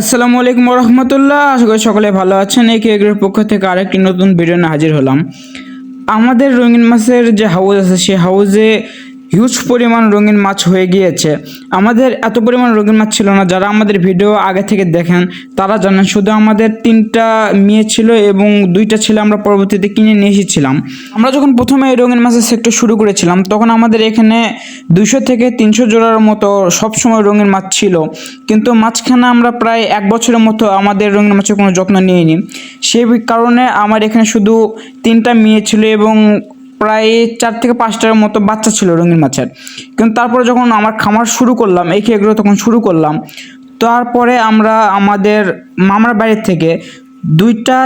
আসসালামু আলাইকুম রহমতুল্লাহ আশা করি সকলে ভালো আছেন। এই কেগ্রের পক্ষ থেকে আরেকটি নতুন ভিডিও নিয়ে হাজির হলাম। আমাদের রঙিন মাছের যে হাউস আছে, সেই হাউসে হিউজ পরিমাণ রঙিন মাছ হয়ে গিয়েছে। আমাদের এত পরিমাণ রঙিন মাছ ছিল না, যারা আমাদের ভিডিও আগে থেকে দেখেন, তারা জানেন শুধু আমাদের তিনটা মেয়ে ছিল এবং দুইটা ছেলে আমরা পরবর্তীতে কিনে নিয়ে এসেছিলাম। আমরা যখন প্রথমে এই রঙিন মাছের সেক্টর শুরু করেছিলাম, তখন আমাদের এখানে দুইশো থেকে তিনশো জোড়ার মতো সবসময় রঙিন মাছ ছিল। কিন্তু মাঝখানে আমরা প্রায় এক বছরের মতো আমাদের রঙিন মাছের কোনো যত্ন নিইনি। সেই কারণে আমার এখানে শুধু তিনটা মেয়ে ছিল এবং প্রায় চার থেকে পাঁচটার মতো বাচ্চা ছিল রঙিন মাছের। কিন্তু তারপরে যখন আমার খামার শুরু করলাম, এই খেয়েগুলো তখন শুরু করলাম, তারপরে আমরা আমাদের মামার বাড়ির থেকে দুইটা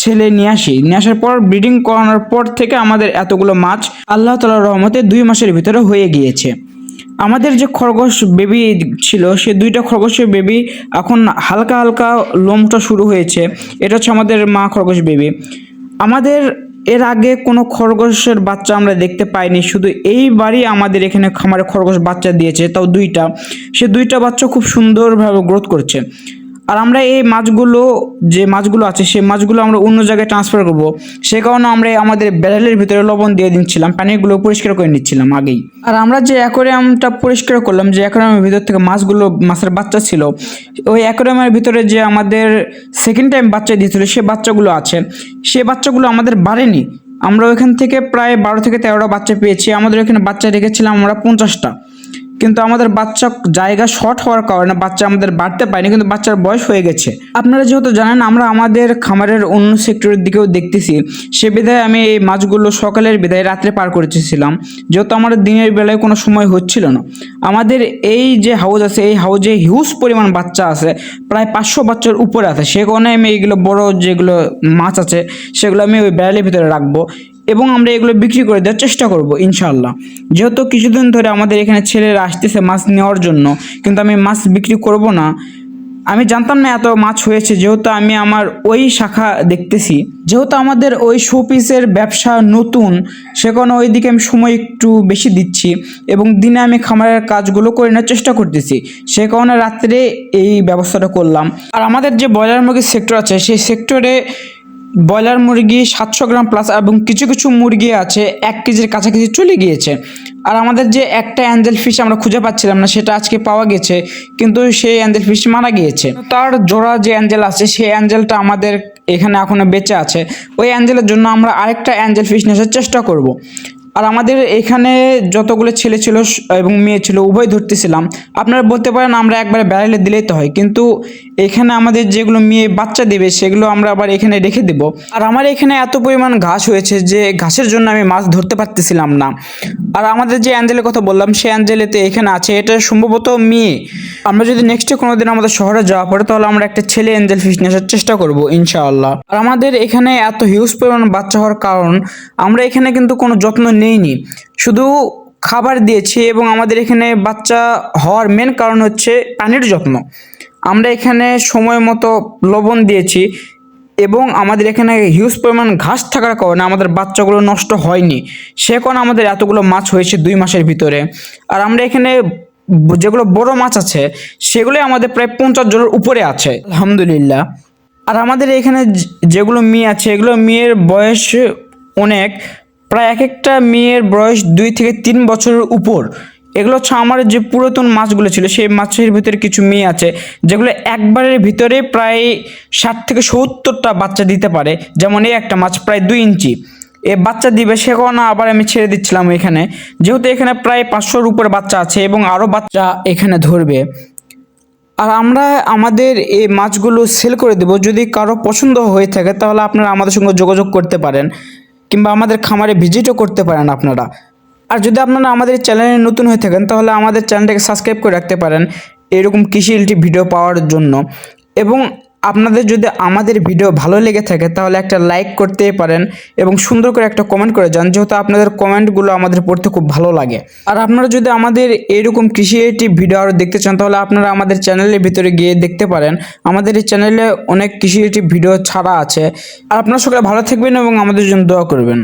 ছেলে নিয়ে আসি। নিয়ে আসার পর ব্রিডিং করানোর পর থেকে আমাদের এতগুলো মাছ আল্লাহ তালার রহমতে দুই মাসের ভিতরে হয়ে গিয়েছে। আমাদের যে খরগোশ বেবি ছিল, সে দুইটা খরগোশের বেবি এখন হালকা হালকা লোমটা শুরু হয়েছে। এটা হচ্ছে আমাদের মা খরগোশ বেবি আমাদের এর আগে কোনো খরগোশের বাচ্চা আমরা দেখতে পাইনি। শুধু এইবারই আমাদের এখানে খামারে খরগোশ বাচ্চা দিয়েছে, তাও দুইটা। সে দুইটা বাচ্চা খুব সুন্দরভাবে গ্রোথ করছে। আর আমরা এই মাছগুলো, যে মাছগুলো আছে, সেই মাছগুলো আমরা অন্য জায়গায় ট্রান্সফার করব। সে কারণে আমরা আমাদের ব্যারেলের ভিতরে লবণ দিয়ে দিচ্ছিলাম, পানিগুলো পরিষ্কার করে নিচ্ছিলাম আগেই। আর আমরা যে অ্যাকোরিয়ামটা পরিষ্কার করলাম, যে অ্যাকোরিয়ামের ভিতর থেকে মাছগুলো, মাছের বাচ্চা ছিল, ওই অ্যাকোরিয়ামের ভিতরে যে আমাদের সেকেন্ড টাইম বাচ্চা দিয়েছিল, সে বাচ্চাগুলো আছে। সে বাচ্চাগুলো আমাদের বাড়েনি। আমরা ওইখান থেকে প্রায় বারো থেকে তেরোটা বাচ্চা পেয়েছি। আমাদের এখানে বাচ্চা রেখেছিলাম আমরা পঞ্চাশটা। কিন্তু আমাদের বাচ্চা জায়গা শর্ট হওয়ার কারণে বাচ্চা আমাদের বাড়তে পারেনি, কিন্তু বাচ্চার বয়স হয়ে গেছে। আপনারা যেহেতু জানেন, আমরা আমাদের খামারের অন্য সেক্টরের দিকেও দেখতেছি। সে বিধায় আমি এই মাছগুলো সকালের বিধায় রাত্রে পার করেছিলাম যেহেতু আমাদের দিনের বেলায় কোনো সময় হচ্ছিল না। আমাদের এই যে হাউস আছে, এই হাউজে হিউজ পরিমাণ বাচ্চা আছে, প্রায় পাঁচশো বাচ্চার উপরে আছে। সে কারণে আমি এইগুলো বড় যেগুলো মাছ আছে, সেগুলো আমি ওই ব্যারেলের ভিতরে রাখব। এবং আমরা এগুলো বিক্রি করে দেওয়ার চেষ্টা করব ইনশাল্লাহ যেহেতু কিছুদিন ধরে আমাদের এখানে ছেলেরা আসতেছে মাছ নেওয়ার জন্য, কিন্তু আমি মাছ বিক্রি করব না। আমি জানতাম না এত মাছ হয়েছে, যেহেতু আমি আমার ওই শাখা দেখতেছি। যেহেতু আমাদের ওই শোপিসের ব্যবসা নতুন, সে কারণে ওই দিকে আমি সময় একটু বেশি দিচ্ছি এবং দিনে আমি খামারের কাজগুলো করে নেওয়ার চেষ্টা করতেছি। সে কারণে রাত্রে এই ব্যবস্থাটা করলাম। আর আমাদের যে ব্রয়লার মুরগির সেক্টর আছে, সেই সেক্টরে ব্রয়লার মুরগি সাতশো গ্রাম প্লাস এবং কিছু কিছু মুরগি আছে এক কেজির কাছাকাছি চলে গিয়েছে। আর আমাদের যে একটা অ্যাঞ্জেল ফিশ আমরা খুঁজে পাচ্ছিলাম না, সেটা আজকে পাওয়া গেছে, কিন্তু সেই অ্যাঞ্জেল ফিশ মারা গিয়েছে। তার জোড়া যে অ্যাঞ্জেল আছে, সেই অ্যাঞ্জেলটা আমাদের এখানে এখনও বেঁচে আছে। ওই অ্যাঞ্জেলের জন্য আমরা আরেকটা অ্যাঞ্জেল ফিশ নেশার চেষ্টা করব। আর আমাদের এখানে যতগুলো ছেলে ছিল এবং মেয়ে ছিল, উভয় ধরতেছিলাম। আপনারা বলতে পারেন আমরা একবারে ব্যারেলে দিলেই তো হয়। কিন্তু এখানে আমাদের যেগুলো মেয়ে বাচ্চা দেবে, সেগুলো আমরা আবার এখানে রেখে দেব। আর আমার এখানে এত পরিমাণ ঘাস হয়েছে যে ঘাসের জন্য আমি মাছ ধরতে পারতেছিলাম না। আর আমাদের যে অ্যাঞ্জেলের কথা বললাম সেই অ্যাঞ্জেলেতে এখানে আছে। এটা সম্ভবত মেয়ে। আমরা যদি নেক্সটে কোনো দিন আমাদের শহরে যাওয়া পড়ে, তাহলে আমরা একটা ছেলে অ্যাঞ্জেল ফিশ নেওয়ার চেষ্টা করব, ইনশাআল্লাহ। আর আমাদের এখানে এত হিউজ পরিমাণ বাচ্চা হওয়ার কারণ, আমরা এখানে কিন্তু কোনো যত্ন নেইনি। শুধু খাবার দিয়েছি এবং আমাদের এখানে বাচ্চা হওয়ার মেন কারণ হচ্ছে পানির যত্ন। আমরা এখানে সময় মতো লবণ দিয়েছি এবং আমাদের এখানে হিউজ পরিমাণ ঘাস থাকার কারণে আমাদের বাচ্চাগুলো নষ্ট হয়নি। সে কারণে আমাদের এতগুলো মাছ হয়েছে দুই মাসের ভিতরে। আর আমরা এখানে যেগুলো বড় মাছ আছে সেগুলো আমাদের প্রায় পঞ্চাশ জনের উপরে আছে। আলহামদুলিল্লাহ। আর আমাদের এখানে যেগুলো মেয়ে আছে, এগুলো মেয়ের বয়স অনেক। প্রায় এক একটা মেয়ের বয়স দুই থেকে তিন বছরের উপর। এগুলো হচ্ছে আমার যে পুরাতন মাছগুলো ছিল, সেই মাছের ভিতরে কিছু মেয়ে আছে, যেগুলো একবারের ভিতরে প্রায় ষাট থেকে সত্তরটা বাচ্চা দিতে পারে। যেমন এই একটা মাছ প্রায় দুই ইঞ্চি। এ বাচ্চা দিবে, সে কারণে আবার আমি ছেড়ে দিচ্ছিলাম এখানে। যেহেতু এখানে প্রায় পাঁচশোর উপরে বাচ্চা আছে এবং আরও বাচ্চা এখানে ধরবে। আর আমরা আমাদের এই মাছগুলো সেল করে দেব। যদি কারও পছন্দ হয়ে থাকে, তাহলে আপনারা আমাদের সঙ্গে যোগাযোগ করতে পারেন। কিংবা আমাদের খামারে ভিজিটও করতে পারেন আপনারা। আর যদি আপনারা আমাদের চ্যানেলে নতুন হয়ে থাকেন, তাহলে আমাদের চ্যানেলটাকে সাবস্ক্রাইব করে রাখতে পারেন এরকম কৃষি রিলেটিভ ভিডিও পাওয়ার জন্য। এবং আপনাদের যদি আমাদের ভিডিও ভালো লেগে থাকে, তাহলে একটা লাইক করতেই পারেন এবং সুন্দর করে একটা কমেন্ট করে যান, যেহেতু আপনাদের কমেন্টগুলো আমাদের পড়তে খুব ভালো লাগে। আর আপনারা যদি আমাদের এরকম কৃষি রিলেটিভ ভিডিও আরও দেখতে চান, তাহলে আপনারা আমাদের চ্যানেলের ভিতরে গিয়ে দেখতে পারেন। আমাদের এই চ্যানেলে অনেক কৃষি রিলেটিভ ভিডিও ছাড়া আছে। আর আপনারা সকলে ভালো থাকবেন এবং আমাদের জন্য দোয়া করবেন।